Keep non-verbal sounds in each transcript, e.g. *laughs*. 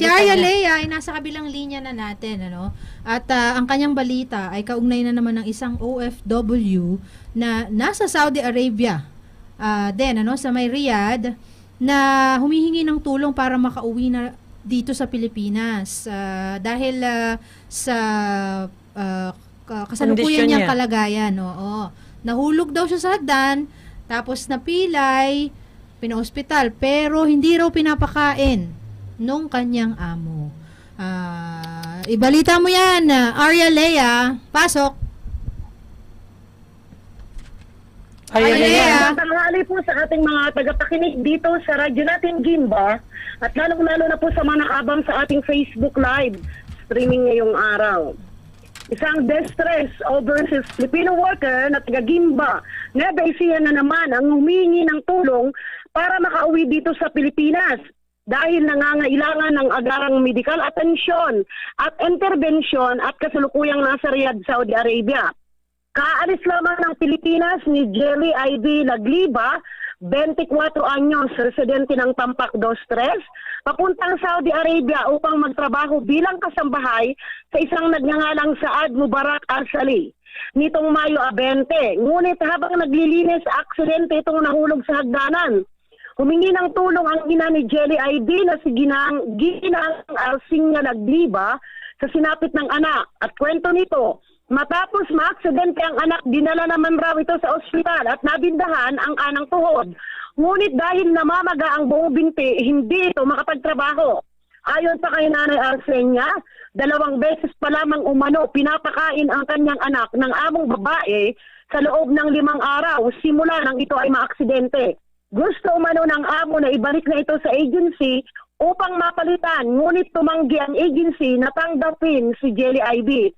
Si Arya Lea ay nasa kabilang linya na natin, ano? At ah, ang kanyang balita ay kaugnay na naman ng isang OFW na nasa Saudi Arabia. ah, din, ano, sa may Riyadh na humihingi ng tulong para makauwi na dito sa Pilipinas Ah, dahil ah, sa Kondisyon kasalukuyan niyang niya. kalagayan, oo. Nahulog daw siya sa hagdan, tapos napilay, pinaospital, pero hindi raw pinapakain nung kanyang amo. Ah, ibalita mo yan, ah, Arya Lea. Pasok. Ay. Lea. Tanghali po sa ating mga tagapakinig dito sa radyo natin Gimba at lalong-lalo na po sa mga nakabang sa ating Facebook Live streaming ngayong araw. Isang distress overseas Filipino worker na taga Gimba, Ecija na naman ang humingi ng tulong para makauwi dito sa Pilipinas dahil nangangailangan ng agarang medical atensyon at intervention at kasalukuyang nasa Riyadh, Saudi Arabia. Kaalis lamang ng Pilipinas ni Jelly Ivy Lagliba, 24 anyos, residente ng Tampak dos Tres, papuntang Saudi Arabia upang magtrabaho bilang kasambahay sa isang nagngangalang Saad Mubarak Arsali. Nitong Mayo 20, ngunit habang naglilinis aksidente itong nahulog sa hagdanan. Humingi ng tulong ang ina ni Jelly Ivy na si Ginang, Ginang Arsinga Lagliba sa sinapit ng anak. At kwento nito, matapos maaksidente ang anak, dinala naman raw ito sa ospital at nabindahan ang kanang tuhod. Ngunit dahil namamaga ang buong binti, hindi ito makapagtrabaho. Ayon pa kay Nanay Arsenia, dalawang beses pa lamang umano pinapakain ang kanyang anak ng among babae sa loob ng limang araw simula nang ito ay maaksidente. Gusto umano ng amo na ibalik na ito sa agency upang mapalitan, ngunit tumanggi ang agency na tanggapin si Jelly Ivy.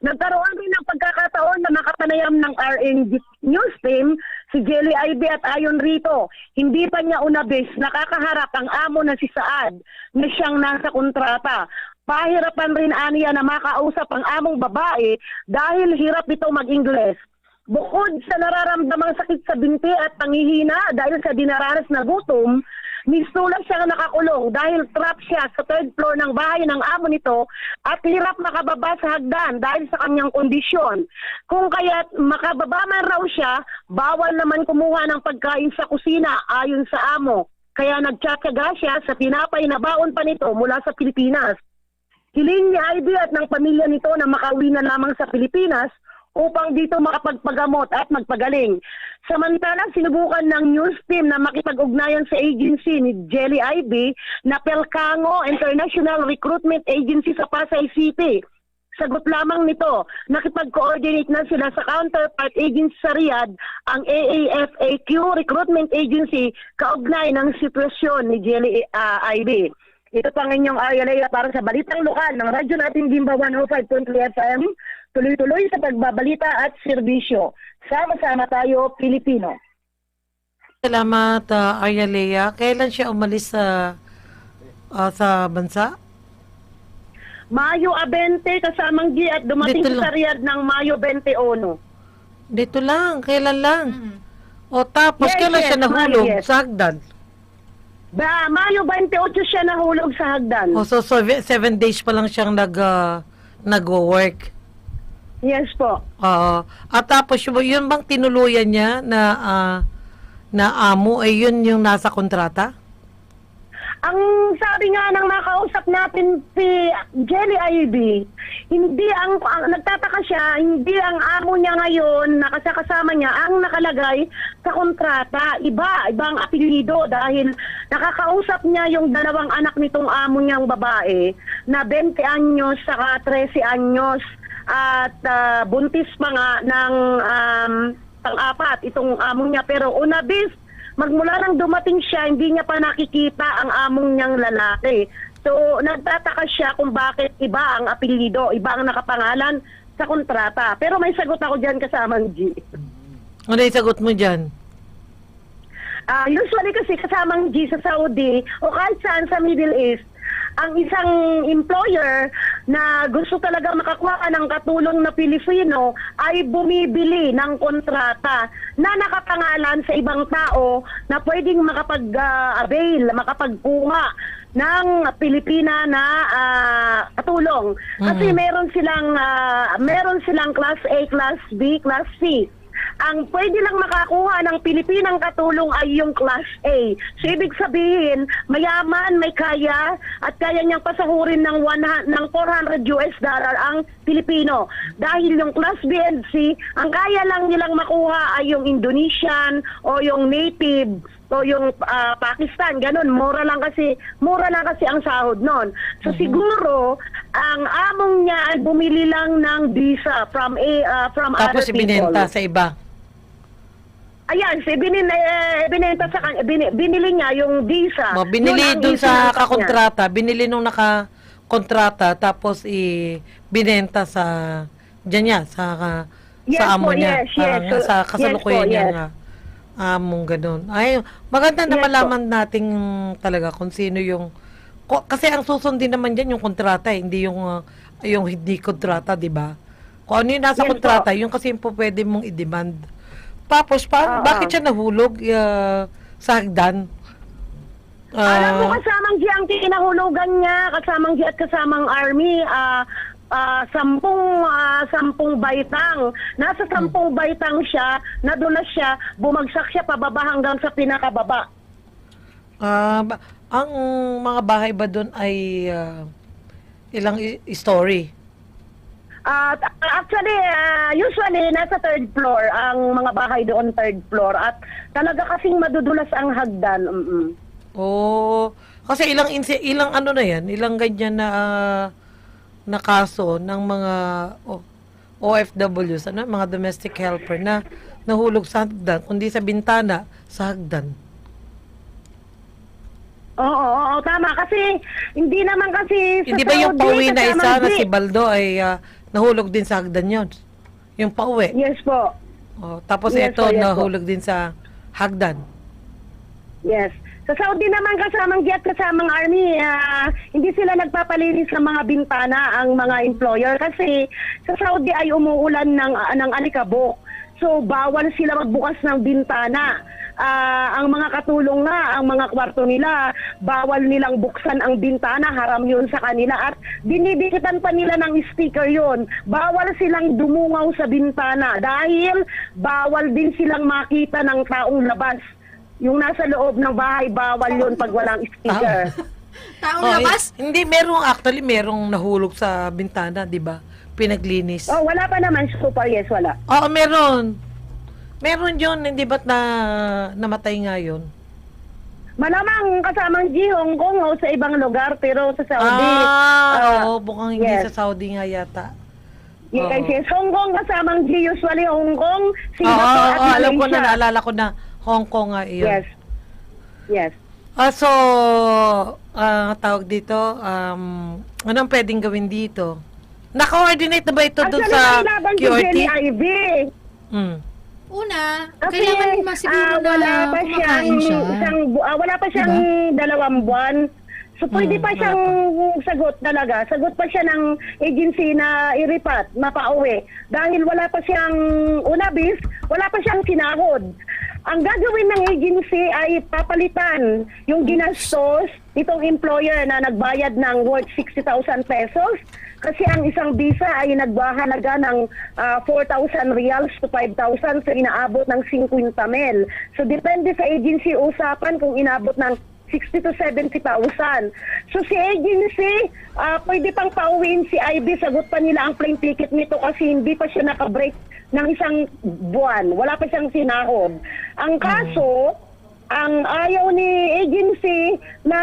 Nagkaroon rin ng pagkakataon na makapanayam ng RNG News Team si Jelly Ivy at ayon rito, hindi pa niya unabis nakakaharap ang amo na si Saad na siyang nasa kontrata. Pahirapan rin aniya na makausap ang among babae dahil hirap ito mag-Ingles. Bukod sa nararamdamang sakit sa binti at pangihina dahil sa dinaranas na gutom, mistulang siyang nakakulong dahil trap siya sa third floor ng bahay ng amo nito at hirap makababa sa hagdan dahil sa kanyang kondisyon. Kung kaya't makababa man raw siya, bawal naman kumuha ng pagkain sa kusina ayon sa amo. Kaya nagtsatsaga siya sa tinapay na baon pa nito mula sa Pilipinas. Hiling ni Ivy at ng pamilya nito na makauwi na lamang sa Pilipinas upang dito makapagpagamot at magpagaling. Samantala, sinubukan ng news team na makipag-ugnayan sa agency ni Jelly Ivy na Pelcango International Recruitment Agency sa Pasay City. Sagot lamang nito, nakipag-coordinate na sila sa counterpart agency sa Riyadh, ang AAFAQ Recruitment Agency, kaugnay ng sitwasyon ni Jelly ah, Ivy. Ito pa ang inyong Lea para sa Balitang Lokal ng radyo natin Gimba 105.3 FM. Tuloy-tuloy sa pagbabalita at serbisyo. Sama-sama tayo, Pilipino. Salamat, uh, Arya Lea. Kailan siya umalis sa ah, sa bansa? Mayo 20 kasamang G at dumating Dito sa lang. Riyadh ng Mayo 21. Dito lang, kailan lang? Mm. O tapos, Yes, kailan yes, siya nahulog? yes. Sa hagdan? Ba, Mayo 28 siya nahulog sa hagdan. O so, so seven days pa lang siyang nag, ah, nag-work. Yes po. Oo. At tapos, yun, bang tinuluyan niya na ah, na amo, ay yun yung nasa kontrata? Ang sabi nga ng nakausap natin si Jelly Ivy, hindi ang, ang nagtataka siya, hindi ang amo niya ngayon, nakasakasama niya, ang nakalagay sa kontrata. Iba, ibang apelido dahil nakakausap niya yung dalawang anak nitong amo niyang babae na 20 anyos saka 13 anyos at ah, buntis pa nga ng um, pang-apat itong amo niya pero unabis magmula nang dumating siya, hindi niya pa nakikita ang among niyang lalaki. So, nagtataka siya kung bakit iba ang apelido, iba ang nakapangalan sa kontrata. Pero may sagot ako dyan kasamang G. Ano yung sagot mo dyan? Ah, usually kasi kasamang G sa Saudi o kahit saan sa Middle East, ang isang employer na gusto talaga makakuha ng katulong na Pilipino ay bumibili ng kontrata na nakapangalan sa ibang tao na pwedeng makapag-avail, makapagkuha ng Pilipina na ah, katulong. Kasi meron silang ah, meron silang class A, class B, class C. Ang pwede lang makakuha ng Pilipinang katulong ay yung class A. So ibig sabihin, mayaman, may kaya at kaya niyang pasahurin ng 100, ng 400 US dollar ang Pilipino. Dahil yung class B and C, ang kaya lang nilang makuha ay yung Indonesian o yung native o yung ah, Pakistan, ganun. Mura lang kasi, mura lang kasi ang sahod noon. So siguro, ang among niya ay bumili lang ng visa from a ah, from Tapos other ibinenta people. sa iba. Ayan, si binin, eh, binenta sa kan- bin, binili niya yung visa. Mo, binili Yun ang dun sa isinangkap niya. kakontrata, binili nung nakakontrata, tapos i binenta sa diyan niya, sa Yes sa amo po, niya. yes, yes. Parang sa Yes kasalukuyan po, niya yes. nga. Among ganun. Ay, maganda na Yes po. malaman natin talaga kung sino yung kasi ang susundin naman diyan yung kontrata, eh, hindi yung uh, yung hindi kontrata, 'di ba? Kung ano yung nasa Yes kontrata, po. yung kasi yung po pwede mong i-demand. Tapos, pa, Oo. bakit siya nahulog uh, sa hagdan? Alam mo, Ah, kasamang G ang kinahulugan niya, kasamang G at kasamang Army, ah ah, sampung, ah, sampung baitang. Nasa sampung baitang siya, nadulas siya, bumagsak siya pababa hanggang sa pinakababa. Ah, ba- ang mga bahay ba doon ay ah, ilang i- story? At uh, actually, ah, usually, nasa third floor ang mga bahay doon, third floor. At talaga kasing madudulas ang hagdan. mm Oh, kasi ilang insi- ilang ano na 'yan, ilang ganyan na ah, na kaso ng mga OFWs, ano, mga domestic helper na nahulog sa hagdan, kundi sa bintana sa hagdan. Oo, oo, oo, tama. Kasi, hindi naman kasi sa Hindi ba yung Saudi, pauwi na isa na si Baldo ay ah, nahulog din sa hagdan 'yon? Yung pauwi. Yes po. Oh, tapos Yes ito po, yes po. nahulog din sa hagdan. Yes. Sa Saudi naman kasamang jet, kasamang army, ah, sila nagpapalinis ng mga bintana ang mga employer kasi sa Saudi ay umuulan ng, ah, ng alikabok. So bawal sila magbukas ng bintana. Ah, ang mga katulong nga, ang mga kwarto nila, bawal nilang buksan ang bintana, haram yun sa kanila. At dinidikitan pa nila ng sticker yun. Bawal silang dumungaw sa bintana dahil bawal din silang makita ng taong labas. Yung nasa loob ng bahay, bawal yun pag walang sticker. Taong Oh, labas? eh, hindi, merong actually, merong nahulog sa bintana, di ba? Pinaglinis. Oh, wala pa naman super, yes, wala. Oo, meron. Meron yun, hindi ba't na namatay nga yun? Malamang kasamang G, Hong Kong o sa ibang lugar, pero sa Saudi. ah, ah, oo, bukang hindi yes. sa Saudi nga yata. yes, oo. yes. Hong Kong kasamang G, usually Hong Kong, Oo, Singapore at oo, alam ko na, Malaysia. naalala ko na, Hong Kong nga iyon. Yes. Yes. Ah, so, ah, tawag dito, um, anong pwedeng gawin dito? Na-coordinate na ba ito Actually, sa QRT? Ivy. Hmm. Una, Kasi kailangan masiguro ah, na wala pa siyang, kumakain siya. isang, ah, wala pa siyang dalawang buwan. So pwede Hmm, pa siyang sagot talaga. Sagot pa siya ng agency na iripat, mapauwi. Dahil wala pa siyang, una bis, wala pa siyang sinahod. Ang gagawin ng agency ay papalitan yung ginastos itong employer na nagbayad ng worth 60,000 pesos kasi ang isang visa ay nagbahalaga ng ah, 4,000 reals to 5,000 so inaabot ng 50 mil. So depende sa agency usapan kung inabot ng 60 to 70,000. So si agency, ah, pwede pang pauwiin si IB, sagot pa nila ang plane ticket nito kasi hindi pa siya nakabreak ng isang buwan. Wala pa siyang sinahod. Ang kaso, ang ayaw ni agency na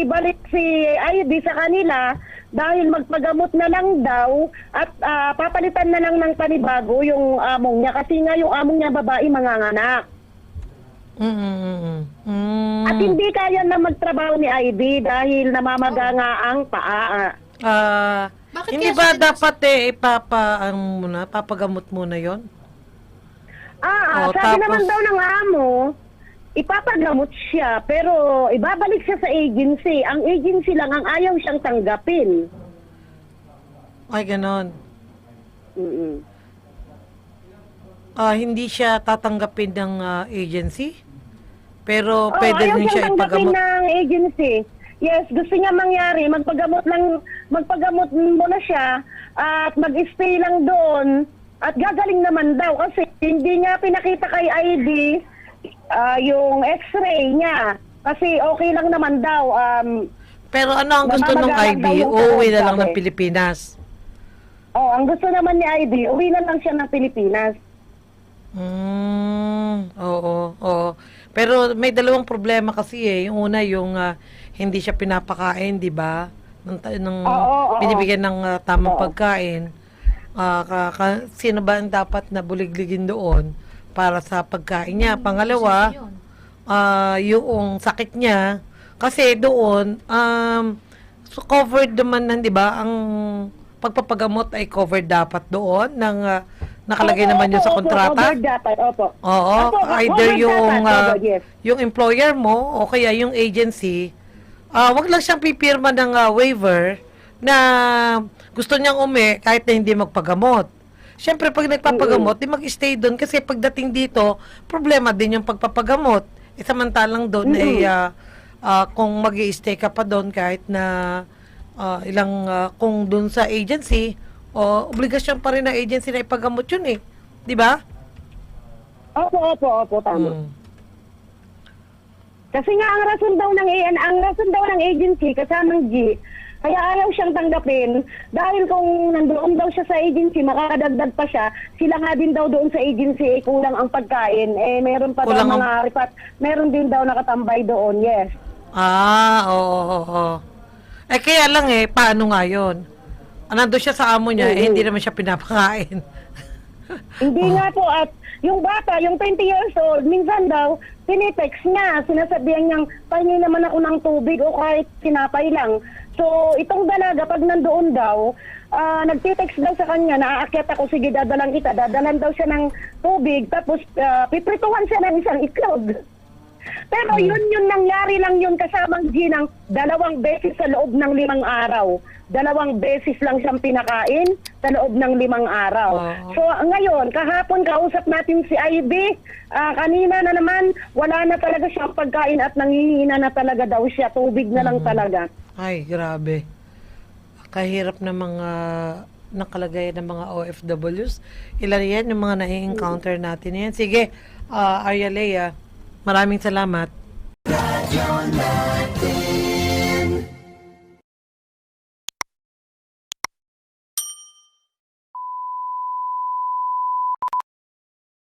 ibalik si IB sa kanila dahil magpagamot na lang daw at ah, papalitan na lang ng panibago yung among niya kasi nga yung among niya babae manganganak. Mm, mm, mm, mm. At hindi kaya na magtrabaho ni IB dahil namamaga nga ang paa. Ah, Bakit hindi kaya ba siya dapat eh ipapa ang muna, papagamot muna 'yon? Ah, Oh, sabi tapos- naman daw ng amo, ipapagamot siya pero ibabalik siya sa agency. Ang agency lang ang ayaw siyang tanggapin. Ay, ganon. Mm-mm. Ah, hindi siya tatanggapin ng ah, agency? Pero Oo, pwede ayaw rin siya siyang tanggapin ipagamot. ng agency. Yes, gusto niya mangyari, magpagamot lang, magpagamot mo na siya at mag-stay lang doon at gagaling naman daw kasi hindi niya pinakita kay ID ah, yung x-ray niya kasi okay lang naman daw. Um, Pero ano ang gusto ng Namamagalang IB? daw yung Uuwi na lang ng sabi. Pilipinas. oh, ang gusto naman ni ID, uwi na lang siya ng Pilipinas. Mm, oo, oo. Pero may dalawang problema kasi eh. Yung una, yung ah, hindi siya pinapakain, di ba? Ng, ng Oo, oo. binibigyan ng ah, tamang Oo. pagkain. Ah, ka- ka- sino ba ang dapat na buligligin doon para sa pagkain niya? Pangalawa, Yun. ah yung sakit niya kasi doon um so covered naman 'di ba ang pagpapagamot ay covered dapat doon ng ah, nakalagay Opo, naman yun opo, sa opo, kontrata covered dapat, opo. Oo, Opo, either covered yung dapat, ah, opo, yes. yung employer mo o kaya yung agency, ah wag lang siyang pipirma ng ah, waiver na gusto niyang umi kahit na hindi magpagamot. Siyempre, pag nagpapagamot, di mag-stay doon kasi pagdating dito, problema din yung pagpapagamot. E samantalang doon ay ah, ah, kung mag stay ka pa doon kahit na ah, ilang ah, kung doon sa agency, o obligasyon pa rin ng agency na ipagamot yun eh. Di ba? Opo, opo, opo, tama. Mm. Kasi nga ang rason daw ng AN, ang rason daw ng agency kasamang G, kaya ayaw siyang tanggapin dahil kung nandoon daw siya sa agency, makakadagdag pa siya, sila nga din daw doon sa agency eh, kulang ang pagkain. Eh meron pa Kulang daw ang- mga meron din daw nakatambay doon, yes. Ah, oo, oo, oo. Eh, kaya lang eh, paano nga yun? Ah, Nandun siya sa amo niya, eh, hindi naman siya pinapakain. *laughs* Hindi nga po at yung bata, yung 20 years old, minsan daw, tinitext niya, sinasabihan niyang, pahingi naman ako ng tubig o kahit sinapay lang. So, itong dalaga, pag nandoon daw, ah, nagtitext daw sa kanya, naaakyat ako, sige, dadalang kita, dadalan daw siya ng tubig, tapos uh, piprituhan siya ng isang itlog. Pero yun yun nangyari lang yun kasamang G ng dalawang beses sa loob ng limang araw. Dalawang beses lang siyang pinakain sa loob ng limang araw. Oo. So ngayon, kahapon kausap natin si Ivy. Ah, kanina na naman, wala na talaga siyang pagkain at nangihina na talaga daw siya. Tubig na lang talaga. Ay, grabe. Kahirap na mga nakalagay ng mga OFWs. Ilan yan, yung mga nai-encounter natin yan. Sige, uh, Arya Lea, maraming salamat.